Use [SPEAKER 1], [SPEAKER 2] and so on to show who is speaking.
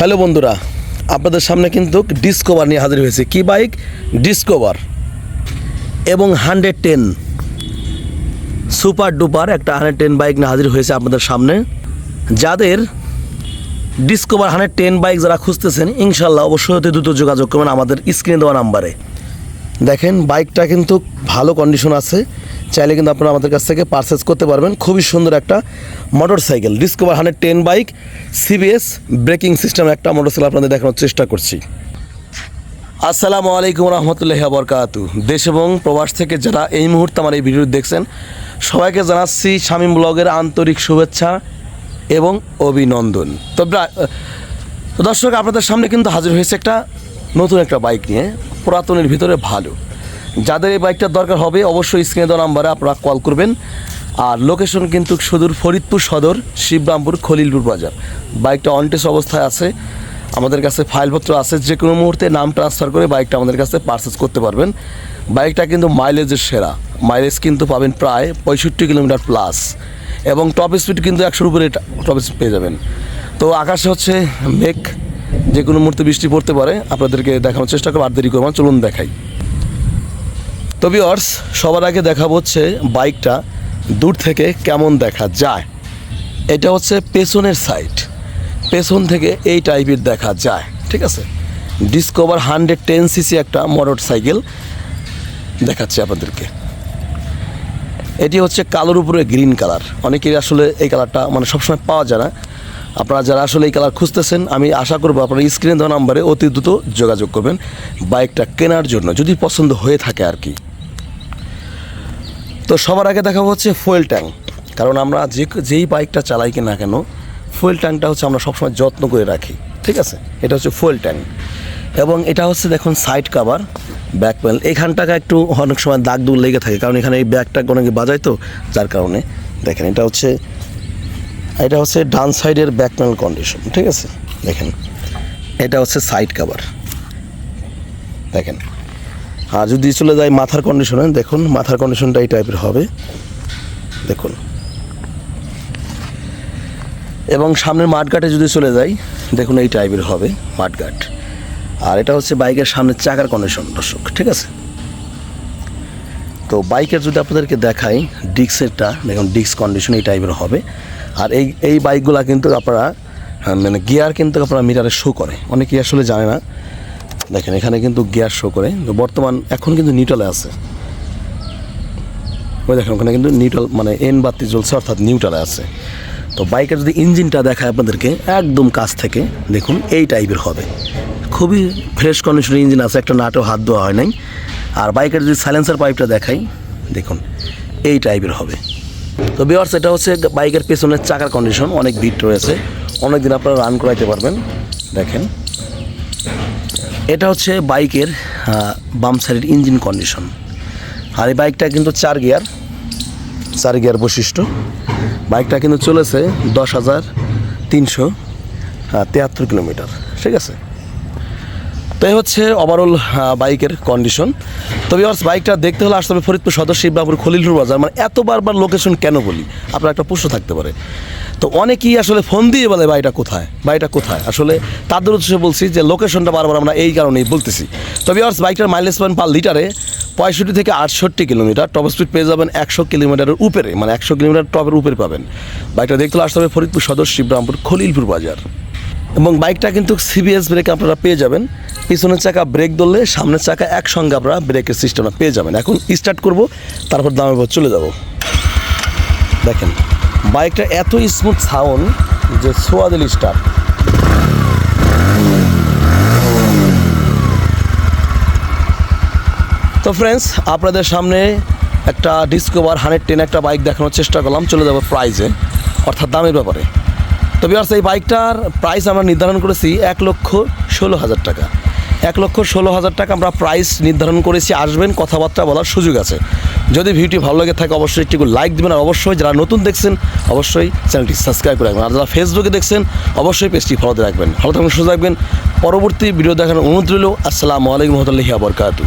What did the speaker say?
[SPEAKER 1] Hello বন্ধুরা, আপনাদের সামনে কিন্তু ডিসকভার নিয়ে হাজির হয়েছে। কি বাইক? ডিসকভার এবং হান্ড্রেড টেন। সুপার ডুপার একটা হান্ড্রেড টেন বাইক নিয়ে হাজির হয়েছে আপনাদের সামনে। যাদের ডিসকভার হান্ড্রেড টেন বাইক যারা খুঁজতেছেন, ইনশাল্লাহ অবশ্যই অতি দ্রুত যোগাযোগ করবেন আমাদের স্ক্রিনে দেওয়া নাম্বারে। দেখেন, বাইকটা কিন্তু ভালো কন্ডিশন আছে। চাইলে কিন্তু আপনারা আমাদের কাছ থেকে পারচেস করতে পারবেন। খুবই সুন্দর একটা motor cycle discover hundred ten bike CBS braking system একটা মোটর সাইকেল আপনাদের দেখানোর চেষ্টা করছি। আসসালামু আলাইকুম রহমতুল্লাহ বরকাতু দেশ এবং প্রবাস থেকে যারা এই মুহূর্তে আমার এই ভিডিও দেখছেন, সবাইকে জানাচ্ছি শামীম ব্লগের আন্তরিক শুভেচ্ছা এবং অভিনন্দন। তো দর্শক, আপনাদের সামনে কিন্তু হাজির হয়েছে একটা নতুন একটা বাইক নিয়ে। পুরাতনের ভিতরে ভালো। যাদের এই বাইকটার দরকার হবে, অবশ্যই স্ক্রিনে দেওয়া নাম্বারে আপনারা কল করবেন। আর লোকেশন কিন্তু সুদূর ফরিদপুর সদর, শিবরামপুর, খলিলপুর বাজার। বাইকটা অনটেস অবস্থায় আছে। আমাদের কাছে ফাইলপত্র আছে যে কোনো মুহূর্তে নাম ট্রান্সফার করে বাইকটা আমাদের কাছে পারচেস করতে পারবেন। বাইকটা কিন্তু মাইলেজের সেরা। মাইলেজ কিন্তু পাবেন প্রায় পঁয়ষট্টি কিলোমিটার প্লাস এবং টপ স্পিড কিন্তু একশোর উপরে টপ স্পিড পেয়ে যাবেন। তো আকাশে হচ্ছে মেঘ। যে কোনো মুহূর্তে বৃষ্টি পড়তে পারে, আপনাদেরকে দেখানোর চেষ্টা করব, আর দেরি করব চলুন দেখাই। তো ভিওর্স সবার আগে দেখাবো হচ্ছে বাইকটা দূর থেকে কেমন দেখা যায়। এটা হচ্ছে পেছনের সাইড পেছন থেকে এই টাইপের দেখা যায়, ঠিক আছে? ডিসকভার হান্ড্রেড টেন সিসি একটা মোটর সাইকেল দেখাচ্ছি আপনাদেরকে। এটি হচ্ছে কালোর উপরে গ্রিন কালার অনেকেই আসলে এই কালারটা মানে সবসময় পাওয়া যায় না। আপনারা যারা আসলে এই কালার খুঁজতেছেন, আমি আশা করব আপনারা স্ক্রিনে দেওয়া নাম্বারে অতি দ্রুত যোগাযোগ করবেন বাইকটা কেনার জন্য, যদি পছন্দ হয়ে থাকে আর কি। তো সবার আগে দেখাবো হচ্ছে ফুয়েল ট্যাঙ্ক কারণ আমরা যে যেই বাইকটা চালাই কি না কেন ফুয়েল ট্যাঙ্কটা হচ্ছে আমরা সবসময় যত্ন করে রাখি, ঠিক আছে? এটা হচ্ছে ফুয়েল ট্যাঙ্ক এবং এটা হচ্ছে দেখুন সাইড কাভার ব্যাক প্যানেল এখানটাকে একটু অনেক সময় দাগ দুগ লেগে থাকে, কারণ এখানে এই ব্যাগটা অনেকে বাজায় তো, যার কারণে। দেখেন, এটা হচ্ছে এটা হচ্ছে ডান সাইডের ব্যাক প্যানেল কন্ডিশন ঠিক আছে? দেখেন, এটা হচ্ছে সাইড কাভার দেখেন, আর যদি চলে যায় মাথার কন্ডিশনে দেখুন, মাথার কন্ডিশনটা এই টাইপের হবে। দেখুন। এবং সামনের মাঠঘাটে যদি চলে যাই, দেখুন এই টাইপের হবে মাঠঘাট। আর এটা হচ্ছে বাইকের সামনের চাকার কন্ডিশন দর্শক, ঠিক আছে? তো বাইকের যদি আপনাদেরকে দেখাই ডিক্সেরটা দেখুন ডিক্স কন্ডিশন এই টাইপের হবে। আর এই এই বাইকগুলা কিন্তু আপনারা হ্যাঁ, মানে গিয়ার কিন্তু আপনারা মিটারে শো করে। অনেকেই আসলে জানে না। দেখেন এখানে কিন্তু গিয়ার শো করে। বর্তমান এখন কিন্তু নিউট্রালে আছে। ওই দেখেন ওখানে কিন্তু নিউট্রাল মানে এন বাতি জ্বলছে অর্থাৎ নিউট্রালে আছে। তো বাইকের যদি ইঞ্জিনটা দেখায় আপনাদেরকে একদম কাছ থেকে দেখুন এই টাইপের হবে। খুবই ফ্রেশ কন্ডিশনের ইঞ্জিন আছে একটা নাটেও হাত দেওয়া হয় নাই। আর বাইকের যদি সাইলেন্সার পাইপটা দেখাই দেখুন এই টাইপের হবে। তো বিয়ার্স এটা হচ্ছে বাইকের পেছনের চাকার কন্ডিশন অনেক ভিট রয়েছে। অনেক দিন আপনারা রান করাইতে পারবেন। দেখেন। এটা হচ্ছে বাইকের বাম সাইডের ইঞ্জিন কন্ডিশন আর এই বাইকটা কিন্তু চার গিয়ার চার গিয়ার বৈশিষ্ট্য। বাইকটা কিন্তু চলেছে দশ হাজার তিনশো তিয়াত্তর কিলোমিটার। ঠিক আছে? তো এই হচ্ছে ওভারঅল বাইকের কন্ডিশন তো ভিউয়ার্স বাইকটা দেখতে হলে আসতে হবে ফরিদপুর সদর শিববাবুর খলিলপুর বাজার। মানে এত বারবার লোকেশন কেন বলি? আপনার একটা প্রশ্ন থাকতে পারে। তো অনেকেই আসলে ফোন দিয়ে বলে বাড়িটা কোথায়? বাড়িটা কোথায়? আসলে তাদের উদ্দেশ্যে বলছি যে লোকেশনটা বারবার আমরা এই কারণেই বলতেছি। তো ভিউয়ার্স বাইকটার মাইলেজ পান পার লিটারে পঁয়ষট্টি থেকে আটষট্টি কিলোমিটার। টপ স্পিড পেয়ে যাবেন একশো কিলোমিটারের উপরে মানে একশো কিলোমিটার টপের উপরে পাবেন। বাইকটা দেখতে হলে আসতে হবে ফরিদপুর সদর শিবরামপুর খলিলপুর বাজার। এবং বাইকটা কিন্তু সিবিএস ব্রেক আপনারা পেয়ে যাবেন। পিছনের চাকা ব্রেক ধরলে সামনের চাকা একসঙ্গে আপনারা ব্রেকের সিস্টেমটা পেয়ে যাবেন। এখন স্টার্ট করব, তারপর দামের পর চলে যাব। দেখেন, বাইকটা এত স্মুথ সাউন্ড যে সোয়া দিল স্টার্ট তো ফ্রেন্ডস আপনাদের সামনে একটা ডিসকভার হান্ড্রেড টেন একটা বাইক দেখানোর চেষ্টা করলাম, চলে যাব প্রাইজে অর্থাৎ দামের ব্যাপারে। তো বিয়ার্স এই বাইকটার প্রাইস আমরা নির্ধারণ করেছি এক লক্ষ ষোলো হাজার টাকা। এক লক্ষ ষোলো হাজার টাকা আমরা প্রাইস নির্ধারণ করেছি, আসবেন, কথাবার্তা বলার সুযোগ আছে। যদি ভিডিওটি ভালো লাগে থাকে, অবশ্যই একটু লাইক দেবেন, আর অবশ্যই যারা নতুন দেখছেন, অবশ্যই চ্যানেলটি সাবস্ক্রাইব করে রাখবেন। আর যারা ফেসবুকে দেখছেন, অবশ্যই পেজটি ফলোতে রাখবেন। ভালো থাকবেন সুযোগ রাখবেন পরবর্তী ভিডিও দেখানোর অনুরোধ রইল। আসসালামু আলাইকুম রহমতুল্লাহি আবরকাতু